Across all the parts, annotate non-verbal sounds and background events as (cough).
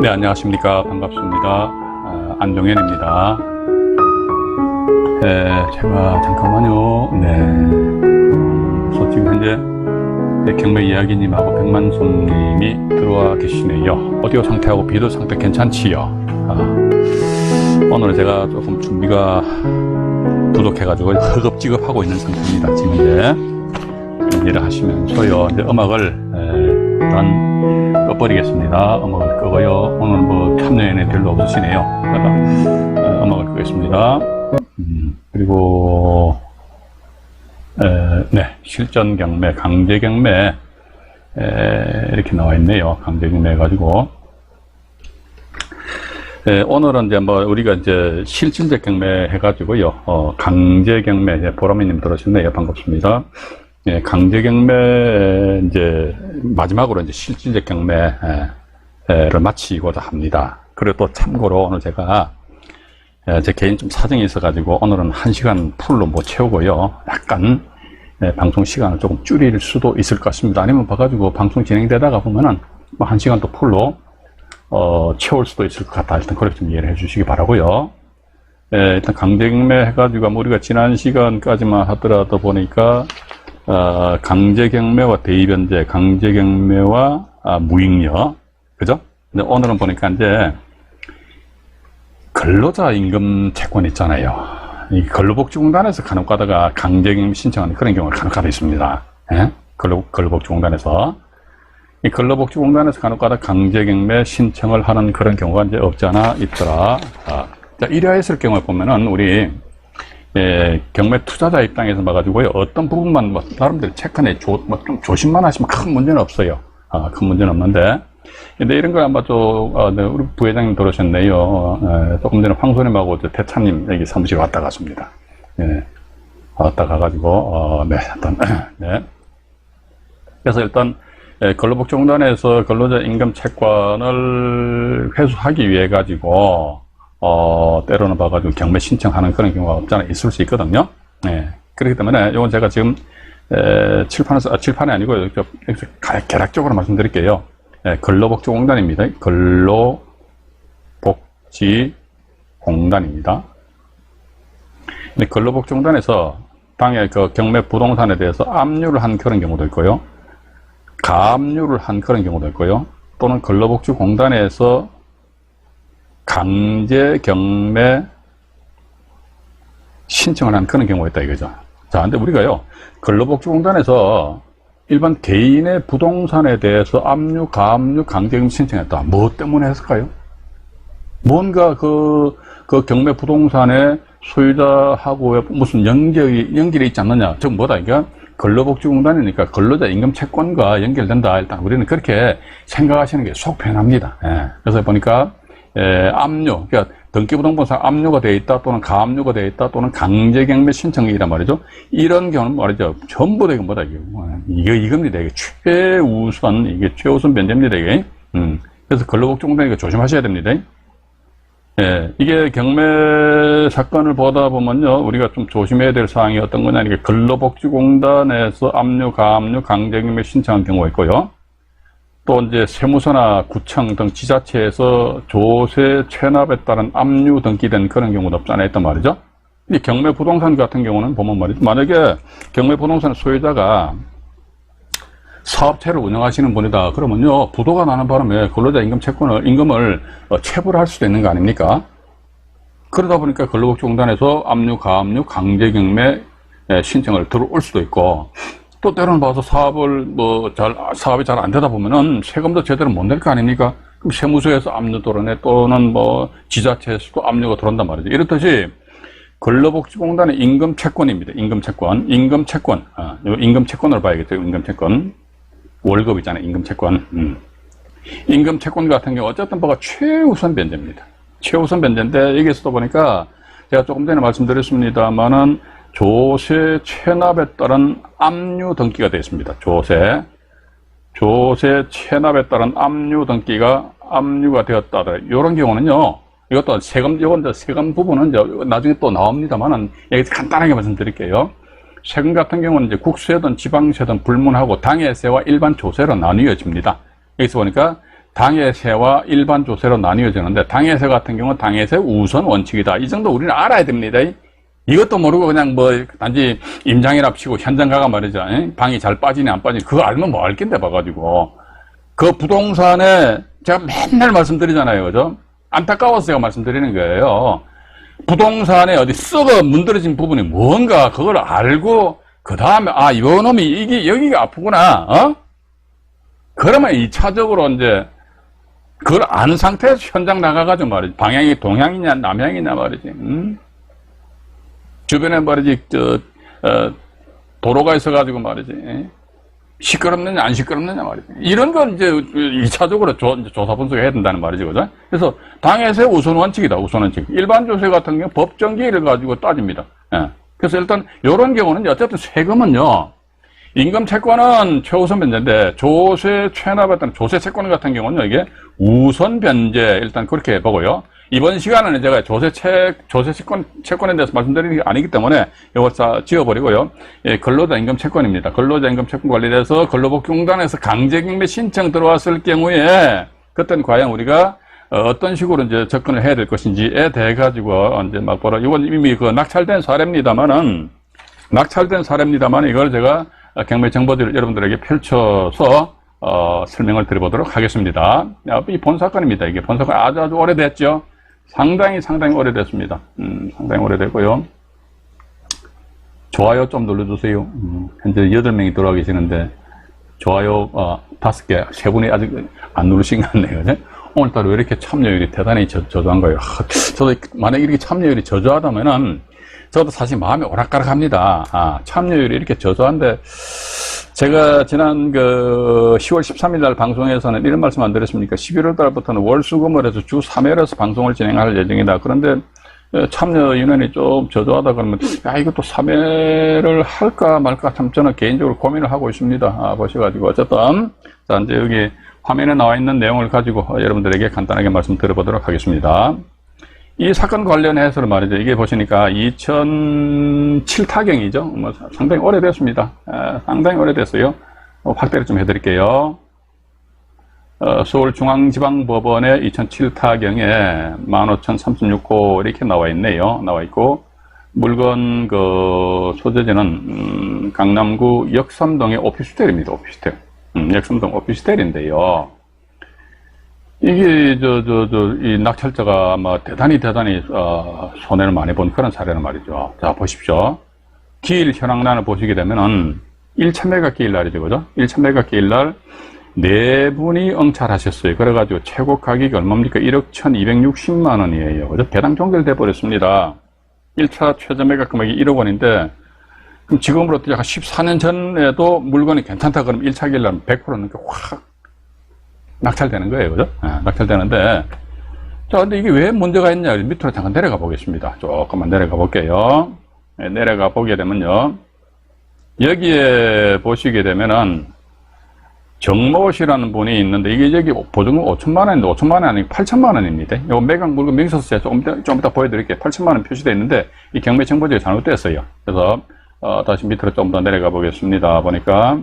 네, 안녕하십니까. 반갑습니다. 아, 안동현입니다. 네, 제가 잠깐만요. 네. 그래서 지금 현재 네, 경매 이야기님하고 백만손님이 들어와 계시네요. 오디오 상태하고 비디오 상태 괜찮지요? 아, 오늘은 제가 조금 준비가 부족해가지고 (laughs) 허겁지겁 하고 있는 상태입니다. 지금 이제 일을 하시면서요. 이제 음악을 에, 일단 꺼버리겠습니다. 음악을 끄고요. 오늘 뭐 참여인이 별로 없으시네요. 그러다 어, 음악을 끄겠습니다. 음, 그리고 에, 네 실전 경매, 강제 경매 에, 이렇게 나와 있네요. 강제 경매 해가지고 에, 오늘은 이제 뭐 우리가 이제 실질적 경매 해가지고요. 어, 강제 경매 이제 보라미님 들어오셨네요. 반갑습니다. 예, 강제 경매 이제 마지막으로 이제 실질적 경매 를 마치고자 합니다. 그리고 또 참고로 오늘 제가 예, 제 개인 좀 사정이 있어가지고 오늘은 한 시간 풀로 못 채우고요. 약간 예, 방송 시간을 조금 줄일 수도 있을 것 같습니다. 아니면 봐가지고 방송 진행되다가 보면은 뭐 한 시간 또 풀로 어, 채울 수도 있을 것 같다. 일단 그렇게 좀 이해를 해주시기 바라고요. 예, 일단 강제경매 해가지고 뭐 우리가 지난 시간까지만 하더라도 보니까 어, 강제경매와 대입연재, 강제경매와 아, 무익녀, 그죠? 근데 오늘은 보니까 이제 근로자 임금 채권 있잖아요. 이 근로복지공단에서 간혹가다가 강제경매 신청하는 그런 경우가 간혹가다 있습니다. 예? 근로, 근로복지공단에서 이 근로복지공단에서 간혹가다 강제경매 신청을 하는 그런 경우가 이제 없지 않아 있더라. 아, 자, 이러했을 경우에 보면은 우리 예, 경매 투자자 입장에서 봐가지고요. 어떤 부분만 뭐 나름대로 체크해 조, 뭐 좀 조심만 하시면 큰 문제는 없어요. 아, 큰 문제는 없는데. 근데 이런 걸 아마 또, 어, 네, 우리 부회장님 들어오셨네요. 어, 조금 전에 황소님하고 저 태찬님 여기 사무실 왔다 갔습니다. 예, 왔다 가가지고, 어, 네, 일단, (clears throat) 네. 그래서 일단, 예, 근로복지공단에서 근로자 임금 채권을 회수하기 위해 가지고, 어, 때로는 봐가지고 경매 신청하는 그런 경우가 없잖아 있을 수 있거든요. 네. 그렇기 때문에 이건 제가 지금 에, 칠판에서 아, 칠판이 아니고 여기서 가- 개략적으로 말씀드릴게요. 예, 근로복지공단입니다. 근로복지공단입니다. 근데 근로복지공단에서 당해 그 경매 부동산에 대해서 압류를 한 그런 경우도 있고요. 가압류를 한 그런 경우도 있고요. 또는 근로복지공단에서 강제 경매 신청을 한 그런 경우가 있다 이거죠. 자, 근데 우리가요, 근로복지공단에서 일반 개인의 부동산에 대해서 압류, 가압류, 강제금 신청했다. 뭐 때문에 했을까요? 뭔가 그, 그 경매 부동산의 소유자하고 무슨 연결이, 연결이 있지 않느냐. 즉, 뭐다, 이게? 근로복지공단이니까 근로자 임금 채권과 연결된다. 일단 우리는 그렇게 생각하시는 게 속 편합니다. 예. 그래서 보니까, 에, 압류, 그러니까 등기부등본상 압류가 되어 있다 또는 가압류가 되어 있다 또는 강제경매 신청이란 말이죠. 이런 경우는 말이죠. 전부 다 이거 뭐다 이게 이거 이겁니다. 이게 최우선 이게 최우선 변제입니다. 이게 음. 그래서 이거 조심하셔야 됩니다. 예, 이게 경매 사건을 보다 보면요, 우리가 좀 조심해야 될 사항이 어떤 거냐, 이게 근로복지공단에서 압류, 가압류, 강제경매 신청한 경우가 있고요. 또 이제 세무서나 구청 등 지자체에서 조세 체납에 따른 압류 등기된 그런 경우도 없지 않아 있단 말이죠. 이 경매 부동산 같은 경우는 보면 말이죠. 만약에 경매 부동산 소유자가 사업체를 운영하시는 분이다. 그러면요, 부도가 나는 바람에 근로자 임금 채권을, 임금을 어, 체불할 수도 있는 거 아닙니까? 그러다 보니까 근로복지공단에서 압류, 가압류, 강제경매 에, 신청을 들어올 수도 있고, 또 때로는 봐서 사업을 뭐 잘, 사업이 잘 안 되다 보면은 세금도 제대로 못 낼 거 아닙니까? 그럼 세무서에서 압류 들어내 또는 뭐 지자체에서도 압류가 들어온단 말이죠. 이렇듯이 근로복지공단의 임금 채권입니다. 임금 채권. 임금 채권. 아, 요 임금 채권을 봐야겠죠. 임금 채권. 월급 있잖아요. 임금 채권. 음. 임금 채권 같은 경우 어쨌든 뭐가 최우선 변제입니다. 최우선 변제인데 여기서도 보니까 제가 조금 전에 말씀드렸습니다만은 조세 체납에 따른 압류 등기가 되어 있습니다. 조세. 조세 체납에 따른 압류 등기가 압류가 되었다. 이런 경우는요. 이것도 세금, 이제 세금 부분은 이제 나중에 또 나옵니다만은 여기서 간단하게 말씀드릴게요. 세금 같은 경우는 이제 국세든 지방세든 불문하고 당해세와 일반 조세로 나뉘어집니다. 여기서 보니까 당해세와 일반 조세로 나뉘어지는데 당해세 같은 경우는 당해세 우선 원칙이다. 이 정도 우리는 알아야 됩니다. 이것도 모르고 그냥 뭐 단지 임장이라 치고 현장 가가 말이죠. 에? 방이 잘 빠지니 안 빠지니 그거 알면 뭐 알겠데 봐가지고 그 부동산에 제가 맨날 말씀드리잖아요. 그죠? 제가 말씀드리는 거예요. 부동산에 어디 썩어 문드러진 부분이 뭔가 그걸 알고 그 다음에 아 이놈이 이게 여기가 아프구나 어 그러면 2차적으로 이제 그걸 아는 상태에서 현장 나가가지고 말이지 방향이 동향이냐 남향이냐 말이지 음? 주변에 말이지 저 어, 도로가 있어가지고 말이지 예? 시끄럽느냐 안 시끄럽느냐 말이지 이런 건 이제 2차적으로 조, 조사 분석해야 된다는 말이지 그죠 그래서 당에서의 우선 원칙이다 우선 원칙 일반 조세 같은 경우 법정기를 가지고 따집니다 예. 그래서 일단 이런 경우는 어쨌든 세금은요 임금 채권은 최우선 변제인데 조세 체납했던 조세 채권 같은 경우는 이게 우선 변제 일단 그렇게 보고요. 이번 시간에는 제가 조세 채 조세 채권 채권에 대해서 말씀드리는 게 아니기 때문에 이거 다 지워버리고요. 예, 근로자 임금 채권입니다. 근로자 임금 채권 관리돼서 근로복지공단에서 강제경매 신청 들어왔을 경우에 그때는 과연 우리가 어, 어떤 식으로 이제 접근을 해야 될 것인지에 대해 가지고 이제 막 보라. 이건 이미 그 낙찰된 사례입니다만은 낙찰된 사례입니다만 이걸 제가 경매 정보들을 여러분들에게 펼쳐서 어, 설명을 드려보도록 하겠습니다. 야, 이 본 사건입니다. 이게 본 사건 아주 아주 오래됐죠. 상당히 상당히 오래됐습니다. 음, 상당히 오래됐고요. 좋아요 좀 눌러주세요. 음, 현재 8명이 들어와 계시는데 좋아요 어, 5개, 세 분이 아직 안 누르신 것 같네요. 그죠? 오늘따라 왜 이렇게 참여율이 대단히 저, 저조한가요? 하, 저도 만약에 이렇게 참여율이 저조하다면은 저도 사실 마음이 오락가락합니다. 아, 참여율이 이렇게 저조한데 제가 지난 그 10월 13일 날 방송에서는 이런 말씀 안 드렸습니까? 11월 달부터는 월수금을 해서 주 3회에서 방송을 진행할 예정이다. 그런데 어, 참여 인원이 좀 저조하다 그러면 야 이것도 3회를 할까 말까 참 저는 개인적으로 고민을 하고 있습니다. 아, 보셔가지고 어쨌든 자 이제 여기 화면에 나와 있는 내용을 가지고 여러분들에게 간단하게 말씀 드려보도록 하겠습니다. 이 사건 관련해서는 말이죠. 이게 보시니까 2007 타경이죠. 뭐 상당히 오래됐습니다. 에, 상당히 오래됐어요. 어, 확대를 좀 해드릴게요. 어, 서울중앙지방법원의 2007 타경에 15,036호 이렇게 나와 있네요. 나와 있고 물건 그 소재지는 음, 강남구 역삼동의 오피스텔입니다. 오피스텔. 음, 역삼동 오피스텔인데요. 이게 저 저 저 이 낙찰자가 아마 대단히 대단히 어, 손해를 많이 본 그런 사례는 말이죠. 자 보십시오. 기일 현황란을 보시게 되면은 1,000메가 기일 날이죠, 그죠? 1,000메가 기일 날 네 분이 응찰하셨어요. 그래가지고 최고 가격이 얼마입니까? 1억 1,260만 원이에요. 그죠? 배당 종결돼 버렸습니다. 1차 최저 매각 금액이 1억 원인데 그럼 지금으로부터 약 14년 전에도 물건이 괜찮다 그러면 1차 기일 날100% 넘게 확 낙찰되는 거예요. 그죠? 아, 낙찰되는데, 자, 근데 이게 왜 문제가 있냐? 밑으로 잠깐 내려가 보겠습니다. 조금만 내려가 볼게요. 네, 내려가 보게 되면요. 여기에 보시게 되면은, 정모 씨라는 분이 있는데, 이게 여기 보증금 5천만 원인데, 5천만 원이 아니고 8천만 원입니다. 이거 매각 물건 명세서 제가 조금, 이따- 좀 이따 보여드릴게요. 8천만 원 표시되어 있는데, 이 경매 정보지가 잘못됐어요. 그래서, 어, 다시 밑으로 좀 더 내려가 보겠습니다. 보니까,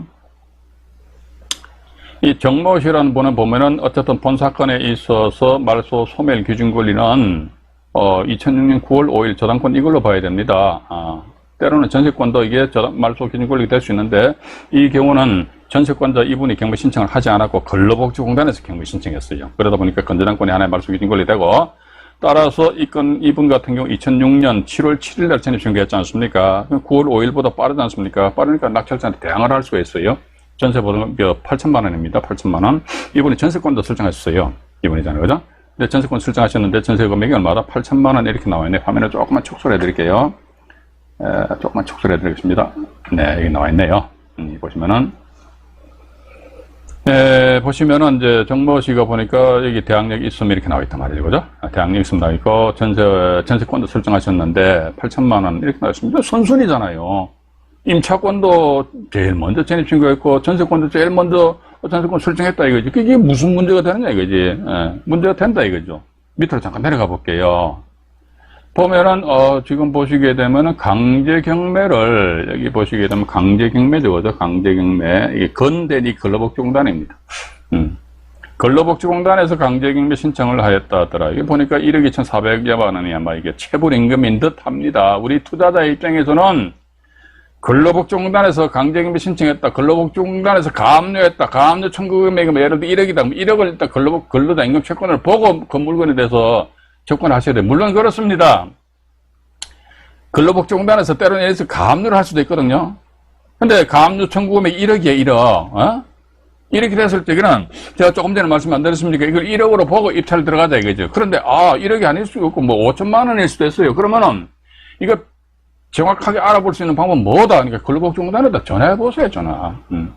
이 정모 씨라는 분은 보면은 어쨌든 본 사건에 있어서 말소 소멸 기준 권리는 어 2006년 9월 5일 저당권 이걸로 봐야 됩니다. 아, 때로는 전세권도 이게 저당, 말소 기준 권리가 될 수 있는데 이 경우는 전세권자 이분이 경매 신청을 하지 않았고 근로복지공단에서 경매 신청했어요. 그러다 보니까 건저당권이 하나의 말소 기준 권리 되고 따라서 이건 이분 같은 경우 2006년 7월 7일 날 전입 신고했지 않습니까? 9월 5일보다 빠르지 않습니까? 빠르니까 낙찰자한테 대항을 할 수가 있어요. 전세 보증금 8천만 원입니다. 8천만 원. 이분이 전세권도 설정하셨어요. 이분이잖아요. 그죠? 근데 전세권 설정하셨는데 전세 금액이 얼마다? 8천만 원 이렇게 나와 있네. 화면을 조금만 축소를 해드릴게요. 에, 조금만 축소를 해드리겠습니다. 네, 여기 나와 있네요. 음, 보시면은. 에, 보시면은 이제 정모 씨가 보니까 여기 대항력 있음 이렇게 나와 있단 말이죠. 그죠? 아, 대항력 있음 나와 있고 전세, 전세권도 설정하셨는데 8천만 원 이렇게 나와 있습니다. 선순이잖아요. 임차권도 제일 먼저 전입 신고했고 전세권도 제일 먼저 전세권 설정했다 이거지. 그게 무슨 문제가 되느냐 이거지. 예, 문제가 된다 이거죠. 밑으로 잠깐 내려가 볼게요. 보면은 어, 지금 보시게 되면은 강제 경매를 여기 보시게 되면 강제 경매죠? 강제 경매 이게 건대리 근로복지공단입니다. 음. 근로복지공단에서 강제경비 신청을 하였다 하더라. 이게 보니까 1억 2,400여만 원이 아마 이게 체불 임금인 듯 합니다. 우리 투자자 입장에서는 근로복지공단에서 강제경비 신청했다. 근로복지공단에서 가압류했다. 가압류 청구 금액이 뭐 예를 들어 1억이다. 1억을 일단 근로복, 근로자 임금 채권을 보고 그 물건에 대해서 접근하셔야 돼요. 물론 그렇습니다. 근로복지공단에서 때로는 예를 가압류를 할 수도 있거든요. 근데 가압류 청구 금액이 1억이에요, 1억. 어? 이렇게 됐을 때는 제가 조금 전에 말씀 안 드렸습니까? 이걸 1억으로 보고 입찰 들어가자 이거죠. 그런데 아 1억이 아닐 수도 있고 뭐 5천만 원일 수도 있어요. 그러면은 이거 정확하게 알아볼 수 있는 방법은 뭐다? 그러니까 근로복지공단에다 전화해 보세요, 전화. 음.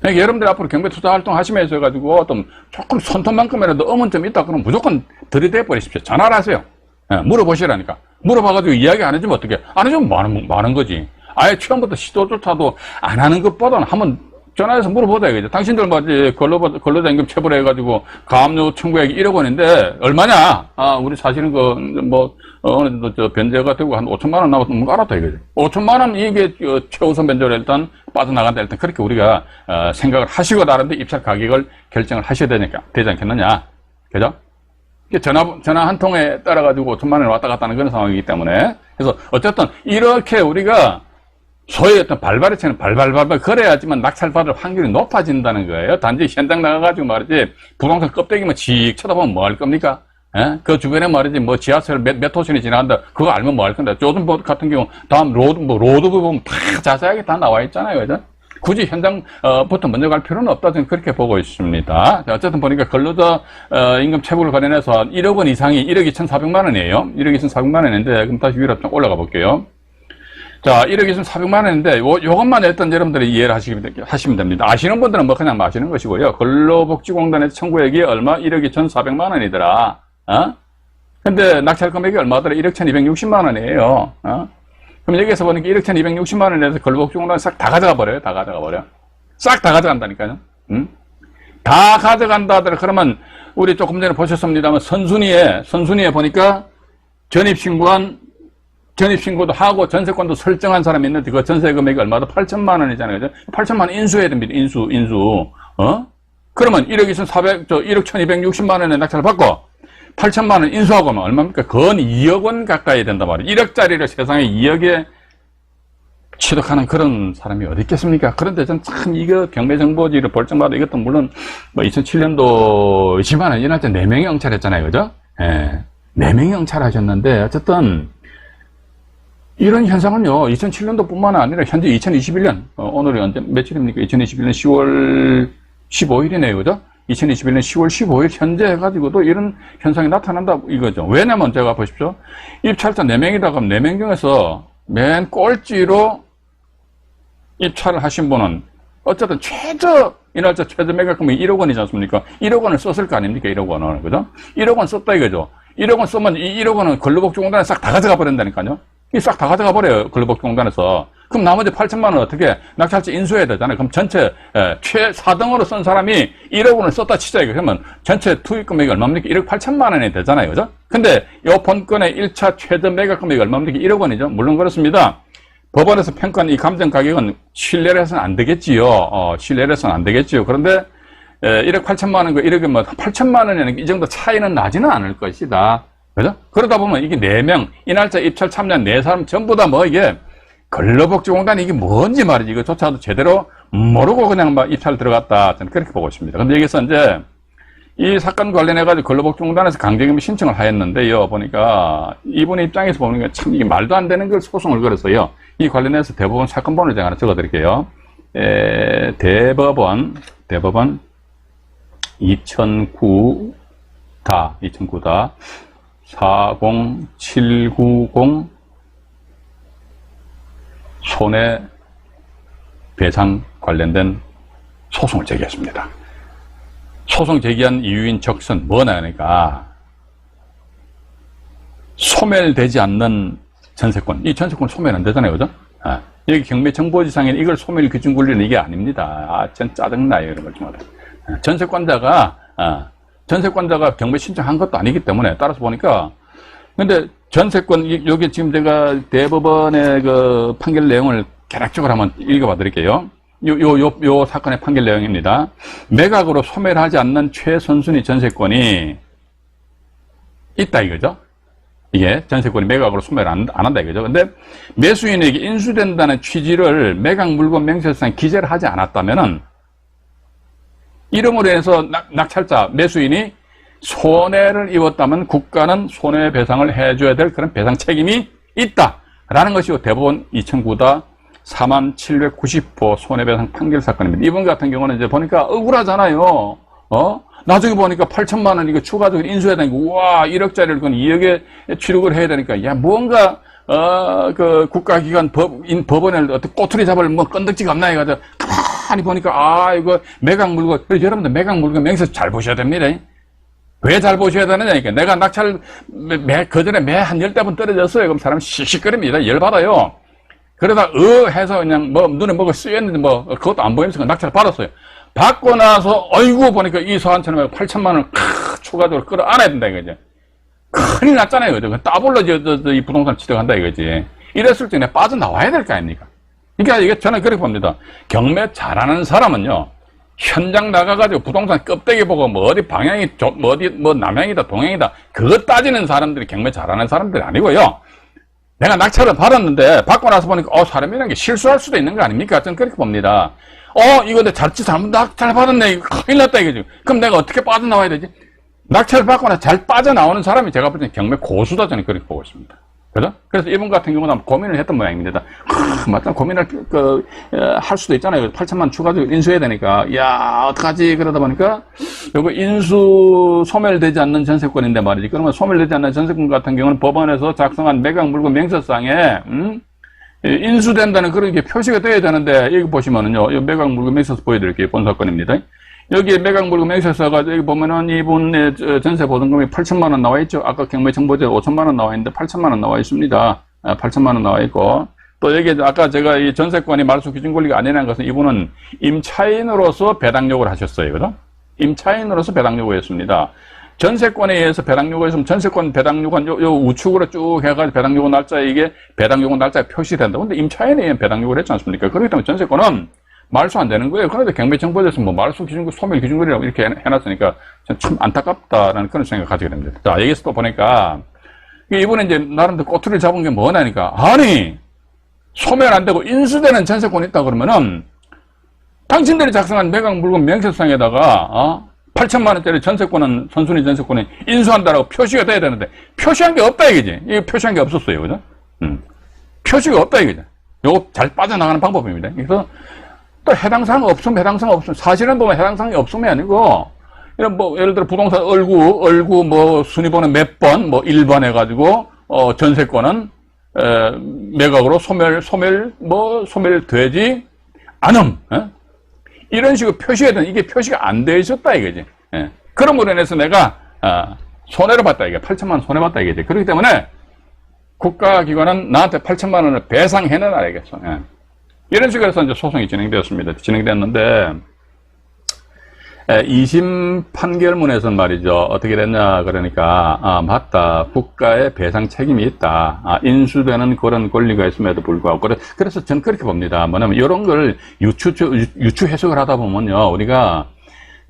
그러니까 여러분들 앞으로 경매 투자 활동 하시면서 해가지고 어떤 조금 손톱만큼이라도 의문점이 있다 그러면 무조건 들이대 버리십시오. 전화를 하세요. 예, 물어보시라니까. 물어봐가지고 이야기 안 해주면 어떻게? 안 해주면 많은, 많은 거지. 아예 처음부터 시도조차도 안 하는 것보다는 한번 전화해서 물어보자 이거죠. 당신들 뭐 근로 근로자 임금 체불해가지고 가압류 청구액이 1억 원인데 얼마냐? 아 우리 사실은 그뭐 어느 정도 저 변제가 되고 한 5천만 원 나왔으면 알았다 이거죠. 5천만 원 이게 어, 최우선 변제로 일단 빠져나간다 일단 그렇게 우리가 어, 생각을 하시고 나름대로 입찰 가격을 결정을 하셔야 되니까 되지 않겠느냐? 그죠? 전화, 전화 한 통에 따라가지고 5천만 원이 왔다 갔다 하는 그런 상황이기 때문에. 그래서 어쨌든 이렇게 우리가 소위 어떤 발발에처럼 발발발발 그래야지만 낙찰받을 확률이 높아진다는 거예요. 단지 현장 나가가지고 말이지 부동산 껍데기만 직 쳐다보면 뭐 할 겁니까? 예? 그 주변에 말이지 뭐 지하철 몇, 몇 호선이 지나간다 그거 알면 뭐 할 건데 조선 같은 경우 다음 로드 뭐 로드 부분 다 자세하게 다 나와 있잖아요. 그죠? 굳이 현장부터 먼저 갈 필요는 없다 저는 그렇게 보고 있습니다. 자, 어쨌든 보니까 근로자 어, 임금 체불 관련해서 1억 원 이상이 1억 2,400만 원이에요. 1억 2,400만 원인데 그럼 다시 위로 좀 올라가 볼게요. 자, 1억 2,400만 원인데 요, 요것만 일단 여러분들이 이해를 하시면, 됩니다. 아시는 분들은 뭐 그냥 마시는 것이고요. 근로복지공단에서 청구액이 얼마? 1억 2,400만 원이더라. 어? 근데 낙찰 금액이 얼마더라? 1억 1,260만 원이에요. 어? 그럼 여기서 보니까 1억 1,260만 원에 대해서 근로복지공단 싹다 가져가 버려요. 다 가져가 버려. 싹 다 가져간다니까요. 응? 다 가져간다 하더라. 그러면 우리 조금 전에 보셨습니다만 선순위에 선순위에 보니까 전입신고한 전입신고도 하고 전세권도 설정한 사람이 있는데 그 전세 금액이 얼마다 8천만 원이잖아요. 그죠? 8천만 원 인수해야 됩니다. 인수, 인수. 어? 그러면 1억 2,400, 저 1억 1,260만 원에 낙찰을 받고 8천만 원 인수하고 하면 얼마입니까? 건 2억 원 가까이 된단 말이에요. 1억짜리를 세상에 2억에 취득하는 그런 사람이 어디 있겠습니까? 그런데 전 참 이거 경매정보지를 벌점마다 이것도 물론 뭐 2007년도지만은 이날 때 4명이 영찰했잖아요. 그죠? 예. 4명이 영찰하셨는데 어쨌든 이런 현상은요, 2007년도 뿐만 아니라 현재 2021년, 어, 오늘이 언제, 며칠입니까? 2021년 10월 15일이네요. 그죠? 2021년 10월 15일 현재 해가지고도 이런 현상이 나타난다 이거죠. 왜냐면 제가 보십시오. 입찰자 4명이다 그럼 4명 중에서 맨 꼴찌로 입찰을 하신 분은 어쨌든 최저 이날짜 최저 매각금이 1억 원이지 않습니까? 1억 원을 썼을 거 아닙니까? 1억 원을. 그죠? 1억 원 썼다 이거죠. 1억 원 쓰면 이 1억 원은 근로복지공단에 싹 다 가져가 버린다니까요. 이 싹 다 가져가 버려요. 근로복지공단에서. 그럼 나머지 8천만 원 어떻게 낙찰자 인수해야 되잖아요. 그럼 전체 에, 최 4등으로 쓴 사람이 1억 원을 썼다 치자 그러면 전체 투입 금액이 얼마입니까? 1억 8천만 원이 되잖아요. 그죠? 근데 요 본건의 1차 최저 매각 금액이 얼마입니까? 1억 원이죠. 물론 그렇습니다. 법원에서 평가한 이 감정 가격은 신뢰를 해서는 안 되겠지요. 어, 신뢰를 해서는 안 되겠지요. 그런데 에, 1억 8천만 원과 1억이 뭐 8천만 원에는 이 정도 차이는 나지는 않을 것이다. 그죠? 그러다 보면 이게 4명, 이 날짜 입찰 참여한 4사람 전부 다 뭐 이게 근로복지공단이 이게 뭔지 말이지 이거조차도 제대로 모르고 그냥 막 입찰 들어갔다 저는 그렇게 보고 있습니다. 근데 여기서 이제 이 사건 관련해 가지고 근로복지공단에서 강제금이 신청을 하였는데요. 보니까 이분의 입장에서 보니까 참 이게 말도 안 되는 걸 소송을 걸어서요. 이 관련해서 대법원 사건번호 제가 하나 적어드릴게요. 에, 대법원 대법원 2009다 2009다 40790 손해 배상 관련된 소송을 제기했습니다. 소송 제기한 이유인 적선 뭐냐 하니까 소멸되지 않는 전세권 이 전세권 소멸 안 되잖아요 그죠? 아, 여기 경매 정보지상에 이걸 소멸 기준 굴리는 이게 아닙니다 아, 전 짜증나요 이런 걸 정말 아, 전세권자가 아, 전세권자가 경매 신청한 것도 아니기 때문에 따라서 보니까 근데 전세권 이- 여기 지금 제가 대법원의 그 판결 내용을 개략적으로 한번 읽어봐 드릴게요. 요, 요, 요, 요 사건의 판결 내용입니다. 매각으로 소멸하지 않는 최선순위 전세권이 있다 이거죠. 이게 전세권이 매각으로 소멸 안, 안 한다 이거죠. 근데 매수인에게 인수된다는 취지를 매각 물건 명세서에 기재를 하지 않았다면은 이름으로 해서 낙, 낙찰자 매수인이 손해를 입었다면 국가는 손해배상을 해줘야 될 그런 배상 책임이 있다라는 것이 대법원 2009다 4790호 손해배상 판결 사건입니다. 이번 같은 경우는 이제 보니까 억울하잖아요. 어? 나중에 보니까 8천만 원 이거 추가적으로 인수해야 되니까 와 1억짜리를 그건 2억에 취득을 해야 되니까 야 뭔가 어 그 국가기관 법, 인, 법원에 어떻게 꼬투리 잡을 뭐 건덕지가 없나 해가지고 가만히 보니까 아 이거 매각 그래서 여러분들 매각 물건 명세 잘 보셔야 됩니다. 왜 잘 보셔야 되느냐니까 내가 낙찰 매, 매 그전에 매 한 열대 번 떨어졌어요. 그럼 사람 씩씩거립니다. 열받아요. 그러다 어 해서 그냥 뭐 눈에 뭐가 쓰였는데 뭐 그것도 안 보이면서 낙찰 받았어요. 받고 나서 어이구 보니까 이 소한처럼 8천만 원을 크, 추가적으로 끌어안아야 된다 이거지. 큰일 났잖아요. 그죠? 따블로 저, 저, 저, 이 부동산 취득한다 이거지. 이랬을 때 빠져나와야 될 거 아닙니까? 그러니까 이게 저는 그렇게 봅니다. 경매 잘하는 사람은요. 현장 나가가지고 부동산 껍데기 보고 뭐 어디 방향이 조, 뭐 어디 뭐 남향이다 동향이다 그거 따지는 사람들이 경매 잘하는 사람들이 아니고요. 내가 낙찰을 받았는데 받고 나서 보니까 어 사람이라는 게 실수할 수도 있는 거 아닙니까? 저는 그렇게 봅니다. 어 이거 내 잘지 잘못 낙찰 받았네 이거 큰일 났다 이거지. 그럼 내가 어떻게 빠져나와야 되지? 낙찰 받거나 잘 빠져나오는 사람이 제가 볼 때는 경매 고수다 저는 그렇게 보고 있습니다. 그죠? 그래서 이분 같은 경우는 고민을 했던 모양입니다. 크, 맞다. 고민을, 그, 어, 할 수도 있잖아요. 8천만 추가적으로 인수해야 되니까. 야, 어떡하지? 그러다 보니까, 요거 인수 소멸되지 않는 전세권인데 말이지. 그러면 소멸되지 않는 전세권 같은 경우는 법원에서 작성한 매각 물건 명세상에, 음? 예, 인수된다는 그런 게 표시가 돼야 되는데, 여기 보시면은요, 이 매각 물건 명세서 보여드릴게요. 본 사건입니다. 여기에 매각 물건 명세서가 여기 보면은 이분의 저 전세 보증금이 8천만 원 나와 있죠. 아까 경매 정보제 5천만 원 나와 있는데 8천만 원 나와 있습니다. 아, 8천만 원 나와 있고 또 여기 아까 제가 이 전세권이 말소 기준 권리가 아니라는 것은 이분은 임차인으로서 배당 요구를 하셨어요. 그죠? 임차인으로서 배당 요구했습니다. 전세권에 의해서 배당 요구했으면 전세권 배당 요구한 요, 요 우측으로 쭉 해가지고 배당 요구 날짜에 이게 배당 요구 날짜에 표시된다. 근데 임차인에 의한 배당 요구를 했지 않습니까? 그렇기 때문에 전세권은 말소 안 되는 거예요. 그런데 경매정보에서 뭐 말소 기준권, 소멸 기준권이라고 이렇게 해- 해놨으니까 참 안타깝다라는 그런 생각을 가지게 됩니다. 자, 여기서 또 보니까 이번에 이제 나름대로 꼬투리를 잡은 게 뭐냐니까 아니 소멸 안 되고 인수되는 전세권이 있다 그러면은 당신들이 작성한 매각 물건 명세상에다가 어? 8천만 원짜리 전세권은 선순위 전세권이 인수한다라고 표시가 돼야 되는데 표시한 게 없다 이거지. 이거 표시한 게 없었어요, 그죠? 음. 표시가 없다 이거죠. 요거 잘 빠져나가는 방법입니다. 그래서 또 해당 사항 없으면 해당 사항 없으면 사실은 보면 해당 사항이 없으면 아니고 이런 뭐 예를 들어 부동산 얼구 얼구 뭐 순위번호 몇 번 뭐 1번 해가지고 어 전세권은 에, 매각으로 소멸 소멸 뭐 소멸되지 않음 어? 이런 식으로 표시해야 되는 이게 표시가 안돼 있었다 이거지. 예. 그럼으로 인해서 내가 아, 손해를 봤다 이게 8천만 원 손해 봤다 이거지. 그렇기 때문에 국가기관은 나한테 8천만 원을 배상해내라 알겠어. 예. 이런 식으로 해서 이제 소송이 진행되었습니다. 진행됐는데, 에, 2심 판결문에서는 말이죠. 어떻게 됐냐, 그러니까, 아, 맞다. 국가의 배상 책임이 있다. 아, 인수되는 그런 권리가 있음에도 불구하고. 그래, 그래서 저는 그렇게 봅니다. 뭐냐면, 이런 걸 유추, 유추 해석을 하다 보면요. 우리가,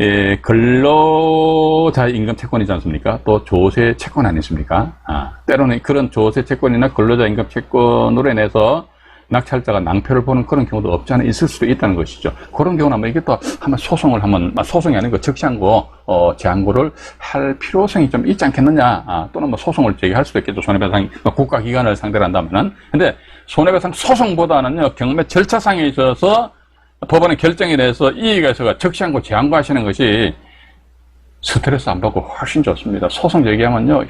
예, 근로자 임금 채권이지 않습니까? 또 조세 채권 아니십니까? 아, 때로는 그런 조세 채권이나 근로자 임금 채권으로 인해서 낙찰자가 낭패를 보는 그런 경우도 없지 않아 있을 수도 있다는 것이죠. 그런 경우는 뭐 이게 또 한번 소송을 한번, 아, 소송이 아니고 적시항고, 어, 제항고를 할 필요성이 좀 있지 않겠느냐, 아, 또는 뭐 소송을 제기할 수도 있겠죠. 손해배상, 뭐 국가기관을 상대로 한다면은. 근데 손해배상 소송보다는요, 경매 절차상에 있어서 법원의 결정에 대해서 이의가 있어가 적시항고 제항고 하시는 것이 스트레스 안 받고 훨씬 좋습니다. 소송 제기하면요,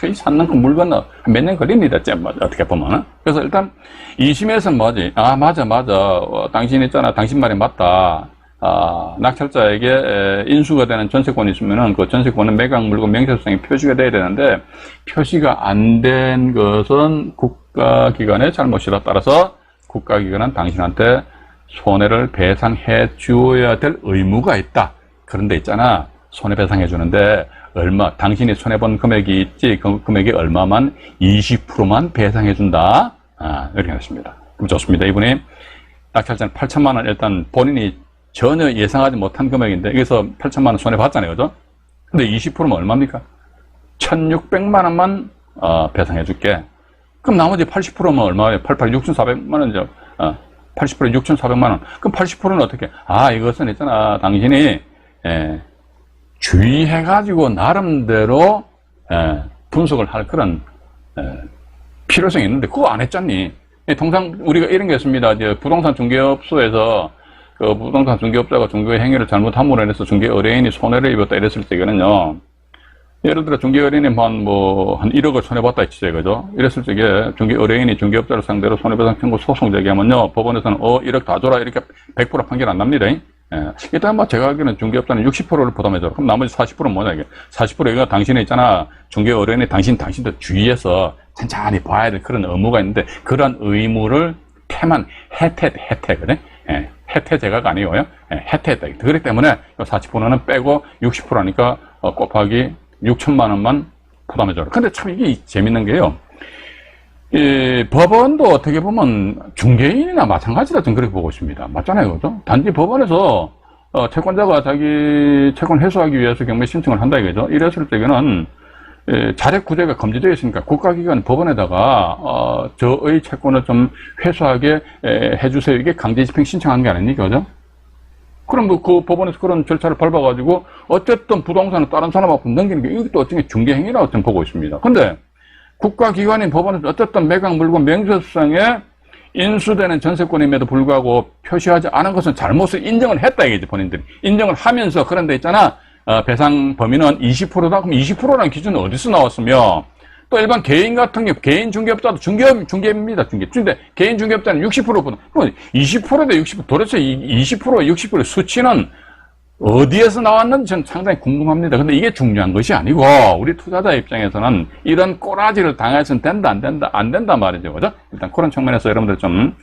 하, 이산 넘고 물 건너 몇 년 걸립니다. 어떻게 보면은. 그래서 일단 2심에서는 뭐지? 아, 맞아, 맞아. 어, 당신 있잖아. 당신 말이 맞다. 아, 낙찰자에게 에, 인수가 되는 전세권이 있으면은 그 전세권은 매각 물건 명세성이 표시가 돼야 되는데 표시가 안 된 것은 국가기관의 잘못이다. 따라서 국가기관은 당신한테 손해를 배상해 주어야 될 의무가 있다. 그런데 있잖아. 손해배상해 주는데 얼마 당신이 손해본 금액이 있지 그 금액이 얼마만 20%만 배상해 준다. 아, 이렇게 했습니다. 그럼 좋습니다. 이분이 낙찰자는 8천만 원 일단 본인이 전혀 예상하지 못한 금액인데 여기서 8천만 원 손해 봤잖아요, 그죠? 근데 20%면 얼마입니까? 1,600만 원만 어, 배상해 줄게. 그럼 나머지 80%면 얼마예요? 88, 6,400만 원이죠. 어, 80%에 6,400만 원. 그럼 80%는 어떻게? 아, 이것은 있잖아. 당신이 예, 주의해가지고 나름대로 예, 분석을 할 그런 예, 필요성이 있는데 그거 안 했잖니. 예, 통상 우리가 이런 게 있습니다. 이제 부동산 중개업소에서 그 부동산 중개업자가 중개 행위를 잘못함으로 인해서 중개 의뢰인이 손해를 입었다 이랬을 때에는요. 예를 들어 중개 의뢰인이 한뭐한 1억을 손해봤다 했죠, 그죠? 이랬을 적에 중개 의뢰인이 중개업자를 상대로 손해배상 청구 소송 제기하면요, 법원에서는 어 1억 다 줘라 이렇게 100% 판결 안 납니다. 예. 일단 뭐 제가 알기로는 중개업자는 60%를 부담해줘. 그럼 나머지 40%는 뭐냐 이게? 40% 이거 당신이 있잖아. 중개 의뢰인이 당신 당신도 주의해서 천천히 봐야 될 그런 의무가 있는데 그런 의무를 태만 혜택 혜택을 예. 혜택 제가가 아니고요. 예, 혜택 그렇기 때문에 40%는 빼고 60%니까 어, 곱하기 6천만 원만 부담해줘라. 근데 참 이게 재밌는 게요. 이 법원도 어떻게 보면 중개인이나 마찬가지다 좀 그렇게 보고 있습니다. 맞잖아요, 그죠? 단지 법원에서 어, 채권자가 자기 채권 회수하기 위해서 경매 신청을 한다 이거죠. 이랬을 때에는 예, 자력 구제가 금지되어 있으니까 국가기관 법원에다가 어, 저의 채권을 좀 회수하게 에, 해주세요. 이게 강제 집행 신청한 게 아닙니까, 그죠? 그럼 뭐 그 법원에서 그런 절차를 밟아가지고 어쨌든 부동산을 다른 사람 앞으로 넘기는 게 이것도 어쩌면 중개행위라고 저는 보고 있습니다. 근데 국가기관인 법원에서 어쨌든 매각 물건 명세서상에 인수되는 전세권임에도 불구하고 표시하지 않은 것은 잘못을 인정을 했다 이게지 본인들이. 인정을 하면서 그런데 있잖아. 어, 배상 범위는 20%다? 그럼 20%라는 기준은 어디서 나왔으며? 또 일반 개인 같은 경우 개인 중개업자도 중개업 중개입니다 중개. 근데 개인 중개업자는 60%보다 그럼 20%대 60% 도대체 이 20% 60% 수치는 어디에서 나왔는지 저는 상당히 궁금합니다. 근데 이게 중요한 것이 아니고 우리 투자자 입장에서는 이런 꼬라지를 당해서는 된다 안 된다 안 된다 말이죠. 그죠? 일단 그런 측면에서 여러분들 좀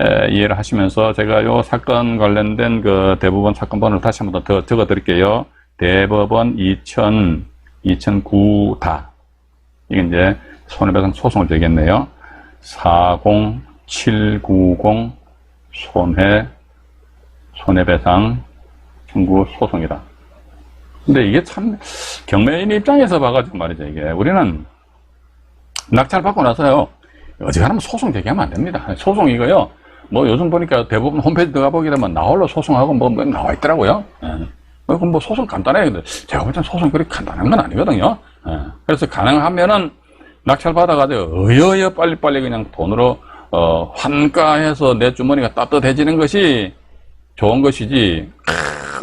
에, 이해를 하시면서 제가 요 사건 관련된 그 대법원 사건 번호를 다시 한번 더 적어 드릴게요. 대법원 2000 2009다. 이게 이제 손해배상 소송을 제기했네요. 40790 손해 손해배상 청구 소송이다. 근데 이게 참 경매인 입장에서 봐가지고 말이죠 이게 우리는 낙찰 받고 나서요 어지간하면 소송 제기하면 안 됩니다. 소송 이거요 뭐 요즘 보니까 대부분 홈페이지 들어가 보게 되면 나홀로 소송하고 뭐, 뭐 나와 있더라고요. 예. 뭐, 그럼 뭐 소송 간단해요. 근데 제가 볼 땐 소송이 그렇게 간단한 건 아니거든요. 예. 그래서 가능하면은 낙찰 받아가지고 어여여 빨리빨리 그냥 돈으로 어, 환가해서 내 주머니가 따뜻해지는 것이 좋은 것이지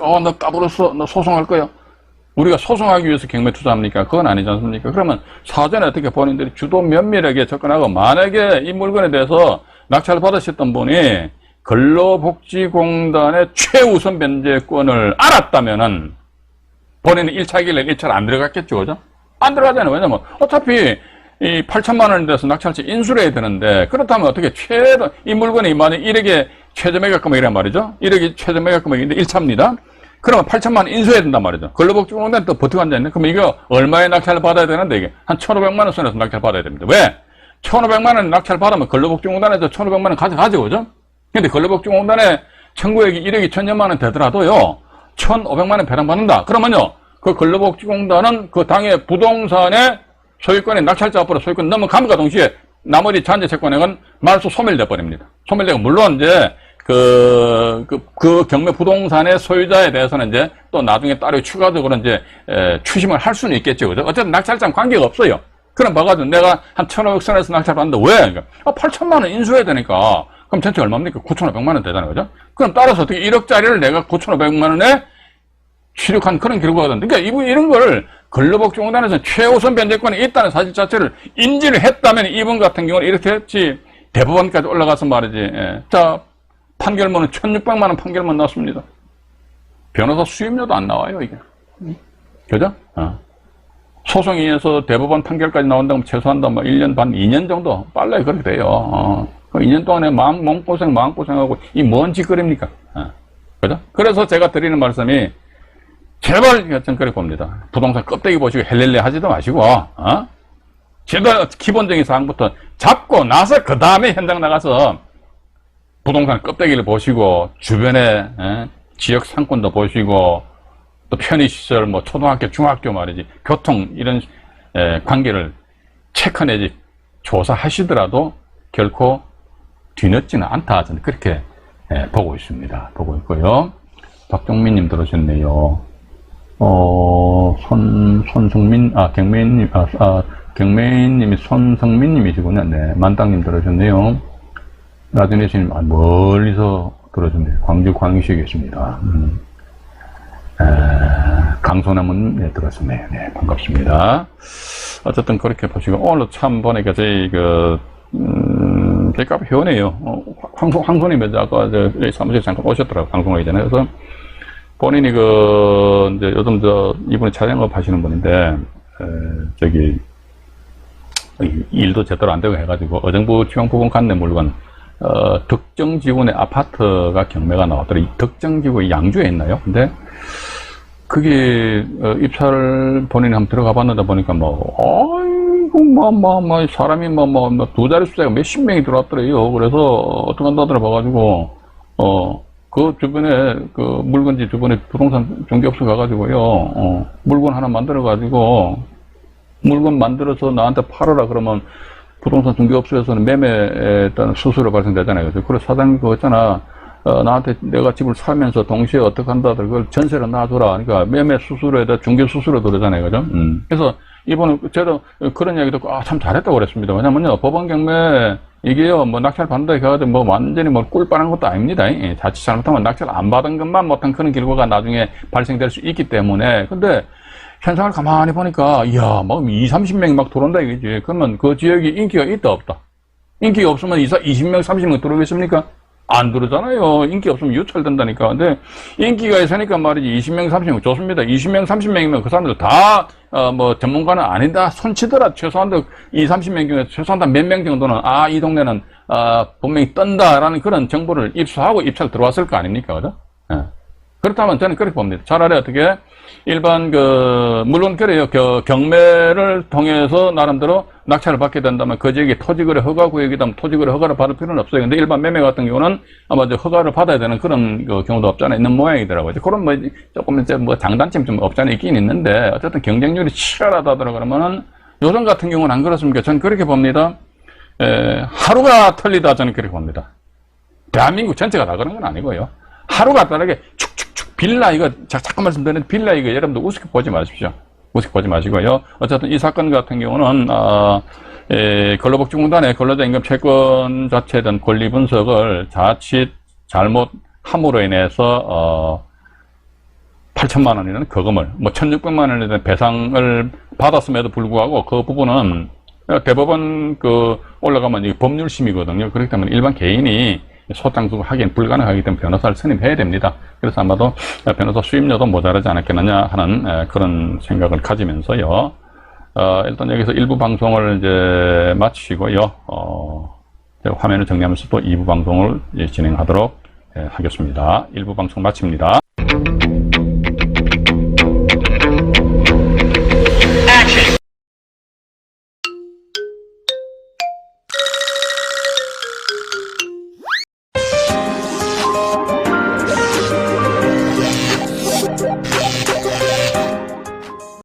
어, 너 까불었어. 너 소송할 거야. 우리가 소송하기 위해서 경매 투자합니까? 그건 아니지 않습니까? 그러면 사전에 어떻게 본인들이 주도 면밀하게 접근하고 만약에 이 물건에 대해서 낙찰 받으셨던 분이 근로복지공단의 최우선 변제권을 알았다면 은 본인은 1차 길래 1차를 안 들어갔겠죠, 그죠? 안 들어가잖아요. 왜냐면 어차피 이 8천만 원에 대해서 낙찰치 인수를 해야 되는데 그렇다면 어떻게 최대 이 물건이 만약 1억에 최저 매각 금액이란 말이죠. 1억이 최저 매각 금액인데 1차입니다. 그러면 8천만 원 인수해야 된단 말이죠. 근로복지 공단 또 버티고 앉아있네. 그럼 이거 얼마의 낙찰을 받아야 되는데 이게 한 1,500만 원 선에서 낙찰 받아야 됩니다. 왜? 1,500만 원 낙찰 받으면 근로복지공단에서 1,500만 원 가져가죠, 그죠? 근데 근로복지공단에 청구액이 1억이 1,000여만 원 되더라도요, 1,500만 원 배당받는다. 그러면요, 그 근로복지공단은 그 당의 부동산의 소유권이 낙찰자 앞으로 소유권 넘어감과 동시에 나머지 잔재 채권액은 말소 소멸돼 버립니다. 소멸되고 물론 이제 그, 그, 그 경매 부동산의 소유자에 대해서는 이제 또 나중에 따로 추가적으로 이제 에, 추심을 할 수는 있겠죠. 그죠? 어쨌든 낙찰장 관계가 없어요. 그럼 봐가지고 내가 한 1,500 선에서 낙찰 받는데 왜? 그러니까 아, 8천만 원 인수해야 되니까. 그럼 전체 얼마입니까? 9,500만 원 되잖아요. 그죠? 그럼 따라서 어떻게 1억짜리를 내가 9,500만 원에 취득한 그런 결과가 된다. 그러니까 이분 이런 걸 근로복지공단에서 최우선 변제권이 있다는 사실 자체를 인지를 했다면 이분 같은 경우는 이렇게 했지 대법원까지 올라가서 말이지. 예. 자, 판결문은 1600만 원 판결문 났습니다. 변호사 수임료도 안 나와요, 이게. 그죠? 어. 소송에 의해서 대법원 판결까지 나온다면 최소한도 뭐 1년 반, 2년 정도 빨라야 그렇게 돼요. 어. 그 2년 동안에 마음, 몸고생, 마음고생하고 이 뭔 짓거리입니까? 어. 그죠? 그래서 제가 드리는 말씀이 제발 좀 그래 봅니다. 부동산 껍데기 보시고 헬렐레 하지도 마시고, 어? 제가 기본적인 사항부터 잡고 나서 그 다음에 현장 나가서 부동산 껍데기를 보시고 주변에 에, 지역 상권도 보시고 또 편의시설 뭐 초등학교 중학교 말이지 교통 이런 에, 관계를 체크 내지 조사하시더라도 결코 뒤늦지는 않다 저는 그렇게 에, 보고 있습니다 보고 있고요 박종민 님 들어오셨네요 어, 손, 손성민, 아, 경매님, 아, 아, 경매님이 손성민님이시군요. 네, 만땅님 들어오셨네요. 라디오네시님, 아, 멀리서 들어오셨네요. 광주 광주시에 계십니다. 음. 에, 강소남은, 네, 들어왔습니다. 네, 반갑습니다. 어쨌든 그렇게 보시고, 오늘 참 보니까 저희 그, 음, 저희 카페 회원이에요. 어, 황소, 황소님이 아까 저, 사무실 잠깐 오셨더라고요. 방송하기 전에. 그래서 본인이 그, 이제 요즘 저, 이분이 자영업 하시는 분인데, 에, 저기, 이- 일도 제대로 안 되고 해가지고, 어정부 지방부분 관내 물건, 어, 덕정 지구의 아파트가 경매가 나왔더라. 이 덕정 지구 양주에 있나요? 근데, 그게, 어, 입찰을 본인이 한번 들어가 봤는데 보니까 뭐, 아이고, 뭐, 뭐, 뭐, 사람이 뭐, 뭐, 뭐, 두 자리 숫자가 몇십 명이 들어왔더래요. 그래서, 어떻게 한다더라 봐가지고, 어, 그 주변에, 그 물건지 주변에 부동산 중개업소 가가지고요, 어, 물건 하나 만들어 가지고, 물건 만들어서 나한테 팔아라 그러면, 부동산 중개업소에서는 매매에 따른 수수료 발생되잖아요. 그래서, 그래, 사장님 그거 있잖아. 어, 나한테 내가 집을 살면서 동시에 어떻게 한다더라. 그걸 전세를 놔줘라. 그러니까 매매 수수료에다 중개 수수료 들어잖아요. 그죠? 음. 그래서 이번에 저도 그런 이야기 듣고 아, 참 잘했다고 그랬습니다. 왜냐면요. 법원 경매 이게요. 뭐 낙찰 받는다 해가지고 뭐 완전히 뭐 꿀빠는 것도 아닙니다. 예, 자칫 잘못하면 낙찰 안 받은 것만 못한 그런 결과가 나중에 발생될 수 있기 때문에. 근데 현상을 가만히 보니까 이야, 뭐 2, 30명이 막 들어온다 이거지. 그러면 그 지역이 인기가 있다 없다. 인기가 없으면 20명, 30명 들어오겠습니까? 안 들어오잖아요. 인기 없으면 유찰된다니까. 근데 인기가 있으니까 말이지 20명, 30명 좋습니다. 20명, 30명이면 그 사람들 다, 어, 뭐 전문가는 아니다. 손치더라. 최소한도 2, 30명 중에 최소한 몇 명 정도는 아, 이 동네는, 아, 분명히 뜬다라는 그런 정보를 입수하고 입찰 들어왔을 거 아닙니까? 그죠? 예. 그렇다면 저는 그렇게 봅니다. 차라리 어떻게 일반 그 물론 그래요. 그 경매를 통해서 나름대로 낙찰을 받게 된다면 그 지역에 토지거래 허가 구역이다 면 토지거래 허가를 받을 필요는 없어요. 근데 일반 매매 같은 경우는 아마 이제 허가를 받아야 되는 그런 그 경우도 없잖아요. 있는 모양이더라고요. 그런 뭐 조금 이제 뭐 장단점 좀 없잖아요. 있긴 있는데 어쨌든 경쟁률이 치열하다더라 그러면은 요즘 같은 경우는 안 그렇습니까? 저는 그렇게 봅니다. 에, 하루가 틀리다 저는 그렇게 봅니다. 대한민국 전체가 다 그런 건 아니고요. 하루가 다르게 축축축 빌라 이거 자, 잠깐 말씀드리는 빌라 이거 여러분들 우습게 보지 마십시오. 우습게 보지 마시고요. 어쨌든 이 사건 같은 경우는 아, 에, 근로복지공단의 근로자 임금 채권 자체에 대한 권리 분석을 자칫 잘못함으로 인해서 어, 8천만 원이라는 거금을 뭐 1,600만 원에 대한 배상을 받았음에도 불구하고 그 부분은 대법원 그 올라가면 이 법률심이거든요. 그렇기 때문에 일반 개인이 소장수고 하긴 불가능하기 때문에 변호사를 선임해야 됩니다. 그래서 아마도 아, 변호사 수임료도 모자라지 않았겠느냐 하는 그런 생각을 가지면서요. 어, 일단 여기서 일부 방송을 이제 마치고요. 어, 화면을 정리하면서 또 2부 방송을 예, 진행하도록 예, 하겠습니다. 일부 방송 마칩니다.